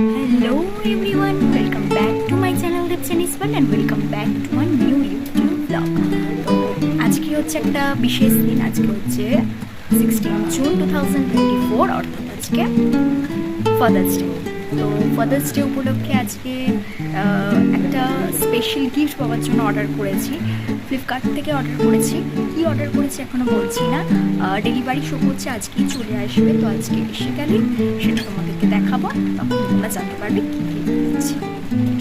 Hello everyone, welcome back to my channel Dipchanis World and welcome back to my new YouTube vlog. তো আজকে হচ্ছে একটা বিশেষ দিন আজকে হচ্ছে sixteen June two thousand twenty four অর্থাৎ আজকে ফাদার্স ডে তো ফাদার্স ডে উপলক্ষে আজকে একটা স্পেশাল গিফট পাওয়ার জন্য অর্ডার করেছি। ফ্লিপকার্ট থেকে অর্ডার করেছি। কি অর্ডার করেছি এখনও বলছি না। ডেলিভারি শো করছে আজকেই চলে আসবে। তো আজকে এসে গেলে সেটা তোমাদেরকে দেখাবো। তখন তোমরা জানতে পারবে কী কী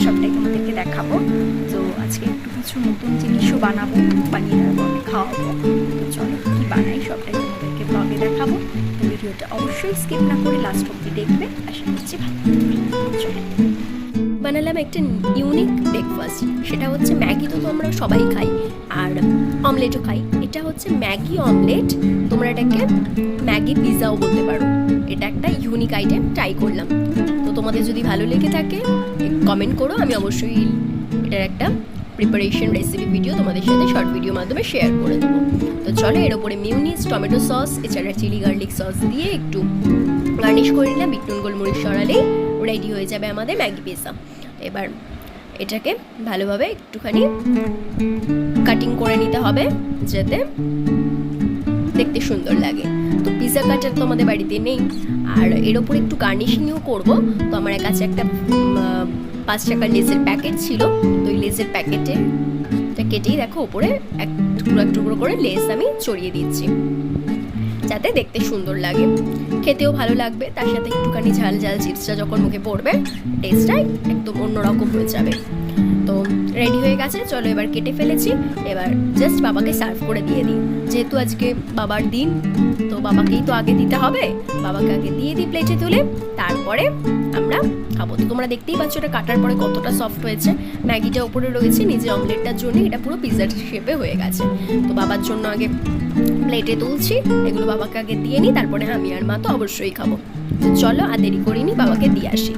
সবটাই তোমাদেরকে দেখাবো। তো আজকে একটু কিছু নতুন জিনিসও বানাবো বানিয়ে খাওয়াবো। চলো কী বানাই, সবটাই তোমাদেরকে ব্লগে স্কিপ না করে লাস্ট অব্দি দেখবে আশা করছি বানালাম একটা ইউনিক ব্রেকফাস্ট সেটা হচ্ছে ম্যাগি তো তোমরা সবাই খাই, আর অমলেটও খাই। এটা হচ্ছে ম্যাগি অমলেট তোমরা এটাকে ম্যাগি পিৎজাও বলতে পারো। এটা একটা ইউনিক আইটেম ট্রাই করলাম। তো তোমাদের যদি ভালো লেগে থাকে কমেন্ট করো। আমি অবশ্যই এটার একটা প্রিপারেশন রেসিপি ভিডিও তোমাদের সাথে শর্ট ভিডিও মাধ্যমে শেয়ার করে দেবো। তো চলো এর ওপরে মিউনিস টমেটো সস এছাড়া চিলি গার্লিক সস দিয়ে একটু গার্নিশ করে নিলাম। বিট নুন গোলমরিচ সরালেই রেডি হয়ে যাবে আমাদের ম্যাগি পিসা। এবার এটাকে ভালোভাবে একটুখানি কাটিং করে নিতে হবে, যাতে দেখতে সুন্দর লাগে। তো পিৎজা কাটার তো আমাদের বাড়িতে নেই। আর এর ওপর একটু গার্নিশিংও করব। তো আমার কাছে একটা পাঁচ টাকার লেজের প্যাকেট ছিল। তো ওই লেজের প্যাকেটে কেটেই দেখো, ওপরে এক টুকরো এক টুকরো করে লেস আমি চড়িয়ে দিচ্ছি। যাতে দেখতে সুন্দর লাগে। খেতেও ভালো লাগবে, তার সাথে একটুখানি ঝাল ঝাল চিপসটা যখন মুখে পড়বে টেস্টটাই একদম অন্যরকম হয়ে যাবে। তো রেডি হয়ে গেছে, চলো এবার কেটে ফেলেছি। এবার জাস্ট বাবাকে সার্ভ করে দিয়ে দিই। যেহেতু আজকে বাবার দিন, তো বাবাকেই তো আগে দিতে হবে। বাবাকে আগে দিয়ে দিই প্লেটে তুলে, তারপরে আমরা খাব। তো তোমরা দেখতেই পাচ্ছ এটা কাটার পরে কতটা সফট হয়েছে। ম্যাগিটা ওপরে রয়েছে নিজে অমলেটটার জন্য এটা পুরো পিৎজার শেপে হয়ে গেছে। তো বাবার জন্য আগে প্লেটে তুলছি, এগুলো বাবাকে আগে দিয়ে নিই, তারপরে আমি আর মা তো অবশ্যই খাব। তো চলো আর দেরি করিনি, বাবাকে দিয়ে আসি।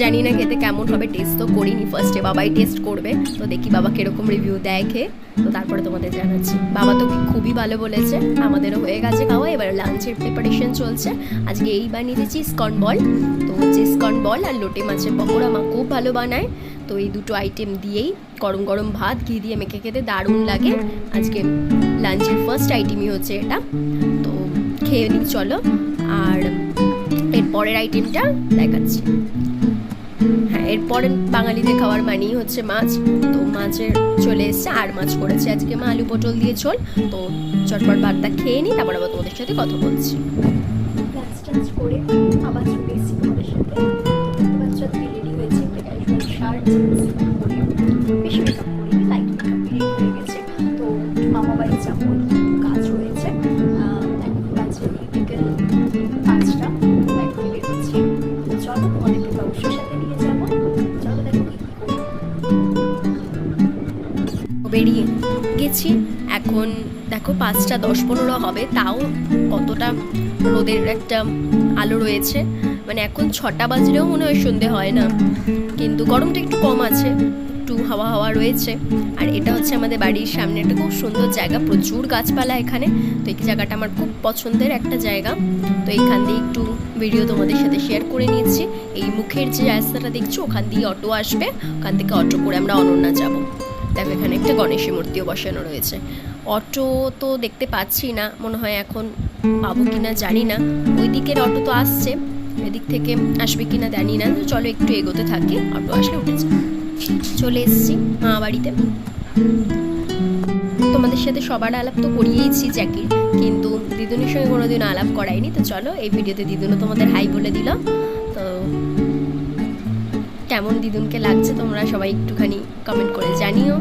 জানি না খেতে কেমন হবে টেস্ট তো করিনি ফার্স্টে বাবাই টেস্ট করবে। তো দেখি বাবা কীরকম রিভিউ দেয় খেয়ে। তো তারপরে তোমাদের জানাচ্ছি। বাবা তো খুবই ভালো বলেছে, আমাদেরও হয়ে গেছে খাওয়া, এবার লাঞ্চের প্রিপারেশন চলছে। আজকে এই বানিয়েছি চিসকন বল তো চিসকন বল আর লোটে মাছের পকোড়া মা খুব ভালো বানায়। তো এই দুটো আইটেম দিয়েই গরম গরম ভাত, ঘি দিয়ে মেখে খেতে দারুণ লাগে। আজকে লাঞ্চের ফার্স্ট আইটেমই হচ্ছে এটা। তো খেয়ে নিই, চলো। আর এর পরের আইটেমটা দেখাচ্ছি। হ্যাঁ এরপরে বাঙালিদের খাওয়ার মানেই হচ্ছে মাছ। তো মাছের চলে এসছে, আর মাছ করেছে আজকে মা আলু পটল দিয়ে ঝোল। তো চটপট ভাতটা খেয়ে নিই, তারপর আবার তোমাদের সাথে কথা বলছি। করে আবার চলে এসেছি তোমাদের সাথে। এখন দেখো পাঁচটা দশ পনেরো হবে, তাও কতটা রোদের একটা আলো রয়েছে। মানে এখন ছটা বাজলেও মনে হয় সন্ধে হয় না। কিন্তু গরমটা একটু কম আছে, একটু হাওয়া হাওয়া রয়েছে। আর এটা হচ্ছে আমাদের বাড়ির সামনে একটা খুব সুন্দর জায়গা, প্রচুর গাছপালা এখানে। তো এই জায়গাটা আমার খুব পছন্দের একটা জায়গা। তো এইখান দিয়ে একটু ভিডিও তোমাদের সাথে শেয়ার করে নিয়েছি এই মুখের যে রাস্তাটা দেখছ, ওখান দিয়ে অটো আসবে। ওখান থেকে অটো করে আমরা অনন্যা যাব। দেখো এখানে একটা গণেশের মূর্তিও বসানো রয়েছে। অটো তো দেখতে পাচ্ছি না, মনে হয় এখন পাবো কিনা জানি না। ওই দিকের অটো তো আসছে, এদিক থেকে আসবে কিনা জানি না। চলো একটু এগোতে থাকি, অটো আসলে উঠে যাই চলে এসেছি মা বাড়িতে। তোমাদের সাথে সবার আলাপ তো করিয়েইছি, জ্যাকির। কিন্তু দিদুনের সঙ্গে কোনোদিন আলাপ করাইনি, তো চলো এই ভিডিওতে দিদুনও তোমাদের হাই বলে দিল। তো কেমন দিদুনকে লাগছে তোমরা সবাই একটুখানি কমেন্ট করে জানিও।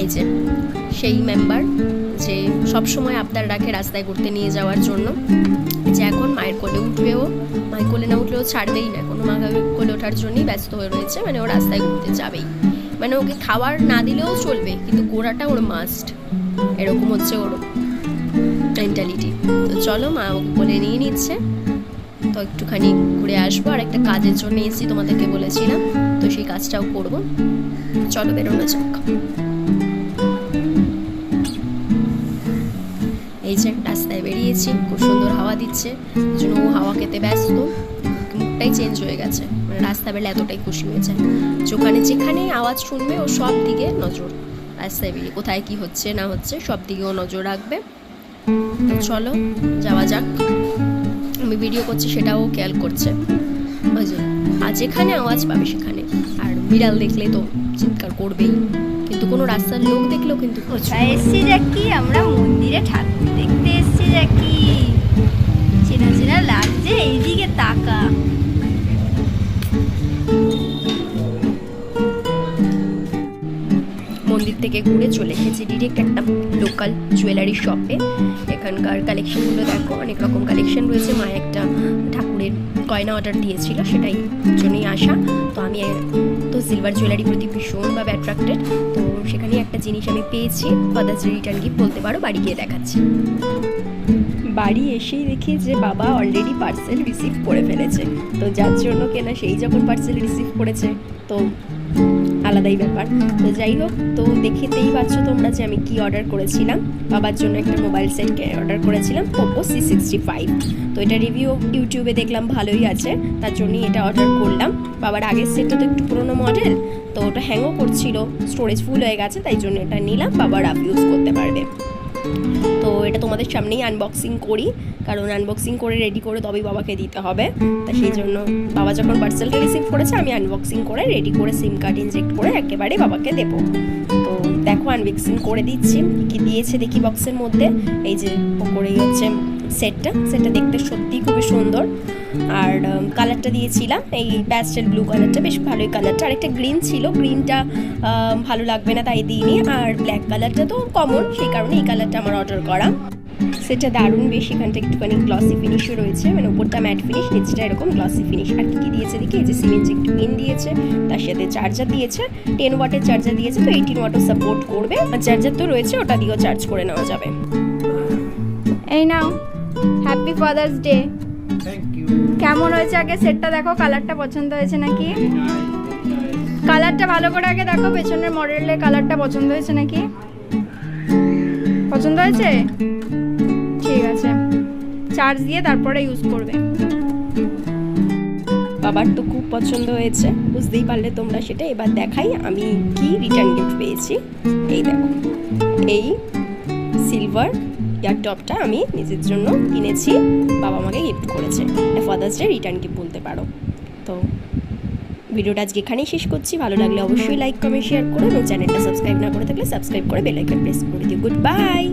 এই যে, সেই মেম্বার যে সব সময় আবদার রাখে রাস্তায় ঘুরতে নিয়ে যাওয়ার জন্য। যে এখন মায়ের কোলে উঠবেও, মায়ের কোলে না উঠলেও ছাড়বেই না, কোনো মা কোলে ওঠার জন্যই ব্যস্ত হয়ে রয়েছে মানে ও রাস্তায় ঘুরতে যাবেই। মানে ওকে খাবার না দিলেও চলবে, কিন্তু গোড়াটা ওর মাস্ট এরকম হচ্ছে ওর মেন্টালিটি তো চলো মা ওকে বলে নিয়ে নিচ্ছে। তো একটুখানি ঘুরে আসব। আর একটা কাজের জন্য এসেছি, তোমাদেরকে বলেছিলাম। তো সেই কাজটাও করব। চলো বেরোনো যাক। বেরিয়েছে রাস্তায় বেরিয়েছি, খুব সুন্দর হাওয়া দিচ্ছে। জন্য ও হাওয়া খেতে ব্যস্ত। মুখটাই চেঞ্জ হয়ে গেছে। মানে রাস্তা বেলা এতটাই খুশি হয়েছে যে ওখানে যেখানে আওয়াজ শুনবে, ও সব দিকে নজর। রাস্তায় বেরিয়ে কোথায় কি হচ্ছে, না হচ্ছে, সব দিকে ও নজর রাখবে। চলো, যাওয়া যাক। আমি ভিডিও করছি, সেটাও খেয়াল করছে। আর যেখানে আওয়াজ পাবে সেখানে। আর বিড়াল দেখলে তো চিৎকার করবেই। কিন্তু কোনো রাস্তার লোক দেখলেও কিন্তু এসছি দেখি আমরা মন্দিরে ঠাকুর থেকে ঘুরে চলে এসেছি ডিরেক্ট একটা লোকাল জুয়েলারি শপে এখানকার কালেকশনগুলো দেখো, অনেক রকম কালেকশন রয়েছে। মা একটা ঠাকুরের গয়না অর্ডার দিয়েছিল, সেটাই জন্যই আসা। তো আমি তো সিলভার জুয়েলারি প্রতি ভীষণভাবে অ্যাট্রাক্টেড তো সেখানে একটা জিনিস আমি পেয়েছি ফাদার্স রিটার্ন গিফট বলতে পারো, বাড়ি গিয়ে দেখাচ্ছি। বাড়ি এসেই দেখি যে বাবা অলরেডি পার্সেল রিসিভ করে ফেলেছে। তো যার জন্য কেনা সেই যখন পার্সেল রিসিভ করেছে, তো আলাদাই ব্যাপার। তো যাই হোক, তো দেখেতেই পাচ্ছ তোমরা যে আমি কি অর্ডার করেছিলাম। বাবার জন্য একটা মোবাইল সেট অর্ডার করেছিলাম ওপো সি সিক্সটি ফাইভ তো এটা রিভিউ ইউটিউবে দেখলাম ভালোই আছে, তার জন্যই এটা অর্ডার করলাম। বাবার আগের সেটটা তো একটু পুরোনো মডেল তো ওটা হ্যাংও করছিল স্টোরেজ ফুল হয়ে গেছে, তাই জন্য এটা নিলাম বাবার আপ ইউজ করতে পারবে। তো এটা তোমাদের সামনেই আনবক্সিং করি। কারণ আনবক্সিং করে রেডি করে তবেই বাবাকে দিতে হবে। তা সেই জন্য বাবা যখন পার্সেলটা রিসিভ করেছে, আমি আনবক্সিং করে রেডি করে সিম কার্ড ইনজেক্ট করে একেবারে বাবাকে দেবো। তো দেখো আনবক্সিং করে দিচ্ছি। কি দিয়েছে দেখি বক্সের মধ্যে। এই যে করেই হচ্ছে সেটটা। সেটটা দেখতে সত্যিই খুবই সুন্দর। আর কালারটা দিয়েছিলাম। এই প্যাস্টেল ব্লু কালারটা বেশ ভালোই কালারটা আরেকটা গ্রিন ছিল। গ্রিনটা ভালো লাগবে না তাই দিইনি। আর ব্ল্যাক কালারটা তো কমন সেই কারণে এই কালারটা আমার অর্ডার করা। সেটা দারুণ বেশ। এখানটা একটুখানি গ্লসি ফিনিশও রয়েছে। মানে উপরটা ম্যাট ফিনিশ নিচটা এরকম গ্লসি ফিনিশ আর কি কি দিয়েছে দেখি? এই যে সিমেন্ট একটু পিন দিয়েছে, তার সাথে চার্জার দিয়েছে। টেন ওয়াটের চার্জার দিয়েছে তো এইটিন ওয়াটও সাপোর্ট করবে। আর চার্জার তো রয়েছে, ওটা দিয়েও চার্জ করে নেওয়া যাবে। এই নাও। হ্যাপি ফাদার্স ডে কেমন হয়েছে আগে সেটটা দেখো? কালারটা পছন্দ হয়েছে নাকি? কালারটা ভালো করে আগে দেখো পেছনের মডেলের কালারটা পছন্দ হয়েছে নাকি? পছন্দ হয়েছে? ঠিক আছে। চার্জ দিয়ে তারপরে ইউজ করবে। বাবার তো খুব পছন্দ হয়েছে বুঝতেই পারলে তোমরা সেটা। এবার দেখাই আমি কি রিটার্ন গিফট পেয়েছি। এই দেখো এই সিলভার ইয়ারটপটা আমি নিজের জন্য কিনেছি, বাবা আমাকে গিফট করেছে। ফাদার্স ডে রিটার্ন গিফট বলতে পারো। তো ভিডিওটা আজকে এখানেই শেষ করছি। ভালো লাগলে অবশ্যই লাইক কমেন্ট শেয়ার করো। এবং চ্যানেলটা সাবস্ক্রাইব না করে থাকলে সাবস্ক্রাইব করে বেল আইকন প্রেস করে দিও। Good bye